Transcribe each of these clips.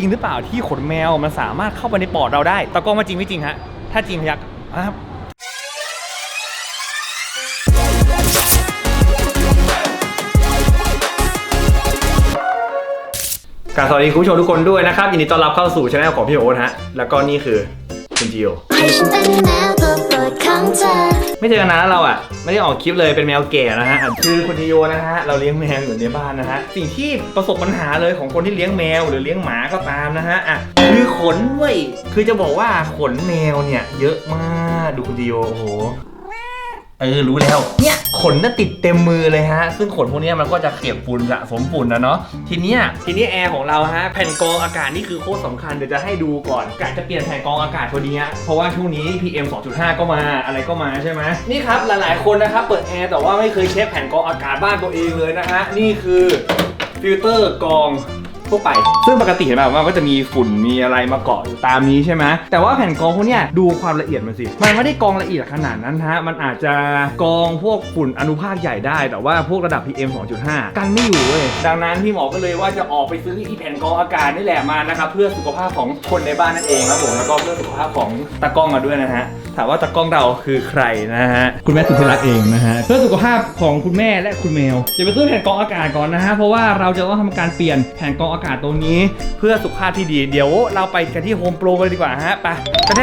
จริงหรือเปล่าที่ขนแมวมันสามารถเข้าไปในปอดเราได้ตะกล้องมาจริงไม่จริงฮะ ถ้าจริงพยักครับการสวัสดีคุณผู้ชมทุกคนด้วยนะครับยินดีต้อนรับเข้าสู่ช่องของพี่โอ๊ตฮะ แล้วก็นี่คือคุณจิโอ ดของเธอ ไม่เจอกันนานแล้วเราอะ ไม่ได้ออกคลิปเลยเป็นแมวแก่นะฮะคือคุณจิโยนะฮะเราเลี้ยงแมวอยู่ในบ้านนะฮะสิ่งที่ประสบปัญหาเลยของคนที่เลี้ยงแมวหรือเลี้ยงหมาก็ตามนะฮะอะคือขนเว้ยคือจะบอกว่าขนแมวเนี่ยเยอะมากดูคุณจิโยโอ้โห เออรู้แล้วเนี่ยขนน่ะติดเต็มมือเลยฮะ ซึ่งขนพวกเนี้ยมันก็จะเก็บฝุ่นสะสมฝุ่นนะเนาะทีเนี้ยทีนี้แอร์ของเราฮะแผ่นกรองอากาศนี่คือโคตรสำคัญเดี๋ยวจะให้ดูก่อนกะจะเปลี่ยนแผ่นกรองอากาศตัวนี้ฮะเพราะว่าช่วงนี้ PM 2.5 ก็มาอะไรก็มาใช่ไหมนี่ครับหลายๆคนนะครับเปิดแอร์แต่ว่าไม่เคยเช็คแผ่นกรองอากาศบ้านตัวเองเลยนะฮะนี่คือฟิลเตอร์กรอง ทั่วไป ซึ่งปกติเห็นไหมว่าก็จะมีฝุ่นมีอะไรมาเกาะอยู่ตามนี้ใช่ไหมแต่ว่าแผ่นกรองพวกเนี้ยดูความละเอียดมันสิ มันไม่ได้กรองละเอียดขนาดนั้นฮะมันอาจจะกรองพวกฝุ่นอนุภาคใหญ่ได้ แต่ว่าพวกระดับ PM 2.5 กันไม่อยู่เว้ยดังนั้นพี่หมอก็เลยว่าจะออกไปซื้ออีแผ่นกรองอากาศนี่แหละมานะครับเพื่อสุขภาพของคนในบ้านนั่นเองครับผมแล้วก็เพื่อสุขภาพของตากล้องมาด้วยนะฮะถามว่าตากล้องเราคือใครนะฮะคุณแม่สุธิรักเองนะฮะเพื่อสุขภาพของคุณแม่และคุณแมวอย่าไปซื้อแผ่นกรองอากาศก่อนนะฮะเพราะว่าเราจะต้องทำการเปลี่ยนแผ่นกรองอากาศตรงนี้เพื่อสุขภาพที่ดี เดี๋ยวเราไปกันที่โฮมโปรกันดีกว่าฮะไปกระแท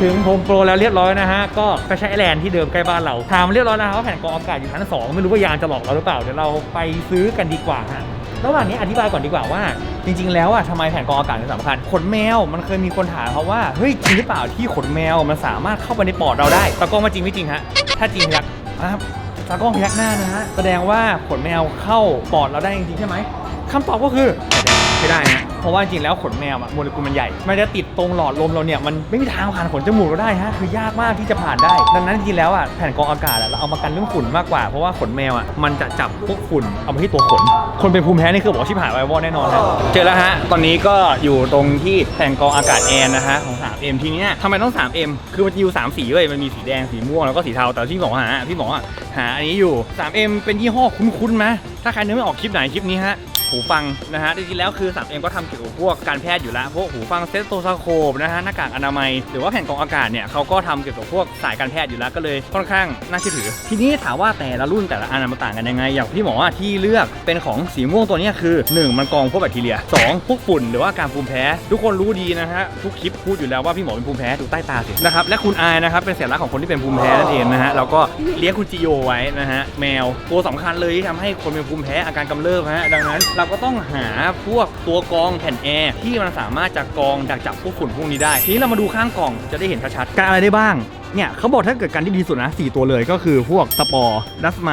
ถึงโฮมโปรแล้วเรียบร้อยนะฮะ ก็ไปใช้แลนที่เดิมใกล้บ้านเราถามเรียบร้อยแล้วว่าแผ่นกรองอากาศอยู่ชั้นสองไม่รู้ว่ายางจะหลอกเราหรือเปล่าเดี๋ยวเราไปซื้อกันดีกว่าฮะระหว่างนี้อธิบายก่อนดีกว่าว่า จริง ๆ แล้วอะทำไมแผ่นกรองอากาศถึงสำคัญขนแมวมันเคยมีคนถามเขาว่าเฮ้ยจริงหรือเปล่าที่ขนแมวมันสามารถเข้าไปในปอดเราได้ตะก้องมาจริงไม่จริงฮะถ้าจริงพยักอะตากล้องพยักหน้านะฮะแสดงว่าขนแมวเข้าปอดเราได้จริงๆใช่ไหม คำตอบก็คือไม่ได้ฮะเพราะว่าจริงๆแล้วขนแมวอะโมเลกุลมันใหญ่ มันจะติดตรงหลอดลมเราเนี่ยมันไม่มีทางผ่านขนจมูกเราได้ฮะคือยากมากที่จะผ่านได้ ดังนั้นจริงๆแล้วอะแผ่นกรองอากาศอะเราเอามากันเรื่องฝุ่นมากกว่าเพราะว่าขนแมวอะมันจะจับพวกฝุ่นเอามาที่ตัวขน คนเป็นภูมิแพ้นี่คือบอกว่าชิบหายไววอดแน่นอนครับเจอแล้วฮะตอนนี้ก็อยู่ตรงที่แผ่นกรองอากาศแอร์นะฮะของ 3M ทีเนี้ยทำไมต้อง 3M คือมันจะอยู่3สีเว้ยมันมีสีแดงสีม่วงแล้วก็สีเทาแต่ที่บอกว่าหาพี่บอกว่าหาอันนี้อยู่ 3M เป็นยี่ห้อคุ้นๆไหมถ้าใครนึกไม่ออกคลิปไหนคลิปนี้ฮะ หูฟังนะฮะจริงๆแล้วคือ 3M ก็ทำเกี่ยวกับพวกการแพทย์อยู่แล้วพวกหูฟังเซตโตซาโคปนะฮะหน้ากากอนามัย หรือว่าแผ่นกรองอากาศเนี่ยเขาก็ทำเกี่ยวกับพวกสายการแพทย์อยู่แล้วก็เลยค่อนข้างน่าเชื่อถือ ทีนี้ถามว่าแต่ละรุ่นแต่ละอันมันต่างกันยังไง อย่างที่หมอที่เลือกเป็นของสีม่วงตัวเนี้ยคือ 1 มันกรองพวกแบคทีเรีย 2 พวกฝุ่นหรือว่าการภูมิแพ้ ทุกคนรู้ดีนะฮะทุกคลิปพูดอยู่แล้วว่าพี่หมอเป็นภูมิแพ้ดูใต้ตาสินะครับและคุณอายนะครับเป็นสัญลักษณ์ของคนที่เป็นภูมิแพ้นั่นเองนะฮะเราก็เลี้ยงคุณจิโยไว้นะฮะแมวตัวสำคัญเลยที่ทำให้คนเป็นภูมิแพ้อาการกำเริบฮะดังนั้นเราก็ต้องหาพวกตัวกรองแผ่นแอร์ที่มันสามารถจะกรองดักจับพวกฝุ่นพวกนี้ได้ ทีนี้เรามาดูข้างกล่องจะได้เห็นชัดๆการอะไรได้บ้างเนี่ยเขาบอกถ้าเกิดการที่ดีสุดนะสี่ตัวเลยก็คือพวกสปอร์ดัสไม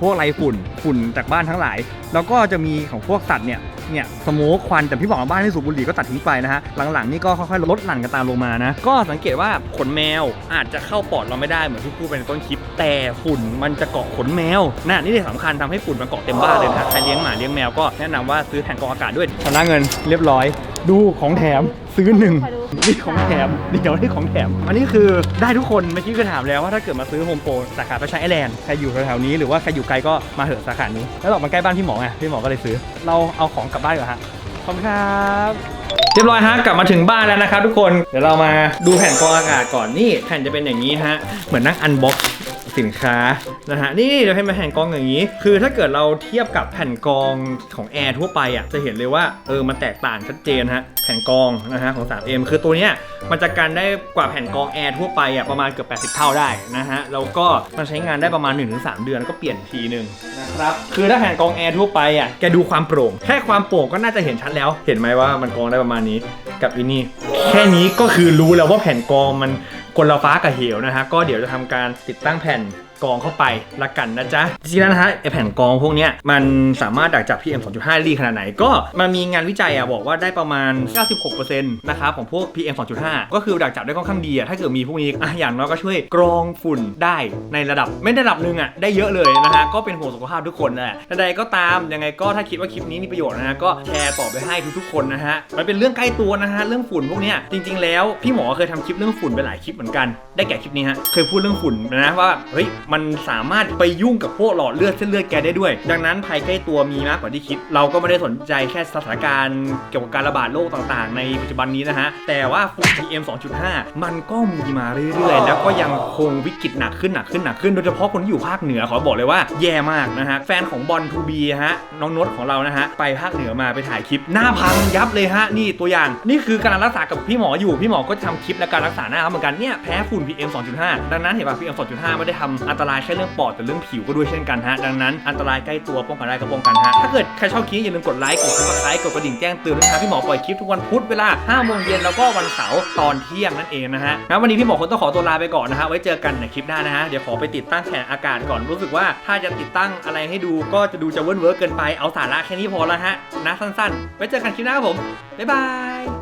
พวกไรฝุ่นฝุ่นจากบ้านทั้งหลาย แล้วก็จะมีของพวกสัตว์เนี่ย เนี่ยสโมกควันแต่พี่บอกว่าบ้านที่สูบบุหรี่ก็ตัดทิ้งไปนะฮะหลังๆนี่ก็ค่อยๆลดหลั่นกันตามลงมานะก็สังเกตว่าขนแมวอาจจะเข้าปอดเราไม่ได้เหมือนที่พูดไปในต้นคลิป แต่ฝุ่นมันจะเกาะขนแมวน่ะนี่เลยสำคัญทำให้ฝุ่นมันเกาะเต็มบ้านเลยนะใครเลี้ยงหมาเลี้ยงแมวก็แนะนำว่าซื้อแผงกรองอากาศด้วยชำระเงินเรียบร้อย ดูของแถมซื้อหนึ่งนี่ของแถมเดี๋ยวนี่ของแถม อันนี้คือได้ทุกคนเมื่อกี้คือถามแล้วว่าถ้าเกิดมาซื้อโฮมโปรสาขาประชาไอแลนด์ใครอยู่แถวๆนี้หรือว่าใครอยู่ไกลก็มาเถอะสาขานี้ แล้วออกมาใกล้บ้านพี่หมอไงพี่หมอก็เลยซื้อ เราเอาของกลับบ้านก่อนฮะขอบคุณครับเรียบร้อยฮะกลับมาถึงบ้านแล้วนะครับทุกคนเดี๋ยวเรามาดูแผ่นกรองอากาศก่อนนี่แผ่นจะเป็นอย่างนี้ฮะเหมือนนั่งอันบ็อก สินค้านะฮะนี่เดี๋ยวให้มาแผ่นกองอย่างนี้ คือถ้าเกิดเราเทียบกับแผ่นกองของแอร์ทั่วไปอะจะเห็นเลยว่าเออมันแตกต่างชัดเจนฮะแผ่นกองนะฮะของ 3M คือตัวเนี้ยมันจะกันได้กว่าแผ่นกองแอร์ทั่วไปอะประมาณเกือบ80 เท่าได้นะฮะแล้วก็มันใช้งานได้ประมาณ 1-3 เดือนก็เปลี่ยนทีหนึ่งนะครับคือถ้าแผ่นกองแอร์ทั่วไปอะแกดูความโปร่ง แค่ความโปร่งก็น่าจะเห็นชัดแล้ว เห็นไหมว่ามันกองได้ประมาณนี้กับอีนี่แค่นี้ก็คือรู้แล้วว่าแผ่นกองมัน คนลฟ้ากับเหวนะฮะก็เดี๋ยวจะทำการติดตั้งแผ่น กรองเข้าไปละกันนะจ๊ะจริงๆแล้วนะฮะไอแผ่นกรองพวกเนี้ยมันสามารถดักจับ PM 2.5ดีขนาดไหน ก็มันมีงานวิจัยอะบอกว่าได้ประมาณ 96%นะครับของพวก PM 2.5 ก็คือดักจับได้ค่อนข้างดีอะถ้าเกิดมีพวกนี้อะอย่างน้อยก็ช่วยกรองฝุ่นได้ในระดับไม่ได้ระดับหนึ่งอะได้เยอะเลยนะฮะก็เป็นห่วงสุขภาพทุกคนนะใดๆก็ตามยังไงก็ถ้าคิดว่าคลิปนี้มีประโยชน์นะฮะก็แชร์ต่อไปให้ทุกๆคนนะฮะมันเป็นเรื่องใกล้ตัวนะฮะเรื่องฝุ่นพวกเนี้ยจริง ๆ แล้วพี่หมอเคยทำคลิปเรื่องฝุ่นไปหลายคลิปเหมือนกันได้แก่คลิปนี้ฮะเคยพูดเรื่องฝุ่นนะว่าเฮ้ยมันสามารถไปยุ่งกับพวกหลอดเลือดเส้นเลือดแกได้ด้วย ดังนั้นภัยใกล้ตัวมีมากกว่าที่คิด เราก็ไม่ได้สนใจแค่สถานการณ์เกี่ยวกับการระบาดโรคต่างๆ ในปัจจุบันนี้นะฮะ แต่ว่าฝุ่น PM 2.5 มันก็มีมาเรื่อยๆ แล้วก็ยังคงวิกฤตหนักขึ้นหนักขึ้นหนักขึ้นโดยเฉพาะคนที่อยู่ภาคเหนือขอบอกเลยว่าแย่มากนะฮะแฟนของบอลทูบีฮะน้องนดของเรานะฮะไปภาคเหนือมาไปถ่ายคลิปหน้าพังยับเลยฮะนี่ตัวอย่างนี่คือการรักษากับพี่หมออยู่พี่หมอก็ทำคลิปและการรักษาหน้าเขาเหมือนกันเนี่ยแพ้ฝุ่น PM 2.5 ดังนั้นเห็นป่ะ PM 2.5 ไม่ได้ทำอันตรายแค่เรื่องปอดแต่เรื่องผิวก็ด้วยเช่นกันฮะดังนั้นอันตรายใกล้ตัวป้องกันได้ก็ป้องกันฮะถ้าเกิดใครชอบคลิปอย่าลืมกดไลค์กดซับสไครต์กดกระดิ่งแจ้งเตือนด้วยนะครับพี่หมอปล่อยคลิปทุกวันพุธเวลา5โมงเย็นแล้วก็วันเสาร์ตอนเที่ยงนั่นเองนะฮะงั้นวันนี้พี่หมอคงต้องขอตัวลาไปก่อนนะฮะไว้เจอกันในคลิปหน้านะฮะเดี๋ยวขอไปติดตั้งแผงอากาศก่อนรู้สึกว่าถ้าจะติดตั้งอะไรให้ดูก็จะดูจะเวิร์กเวิร์กเกินไปเอาสาระแค่นี้พอแล้วฮะนะสั้นๆ ไว้เจอกันคลิปหน้าครับผมบ๊ายบาย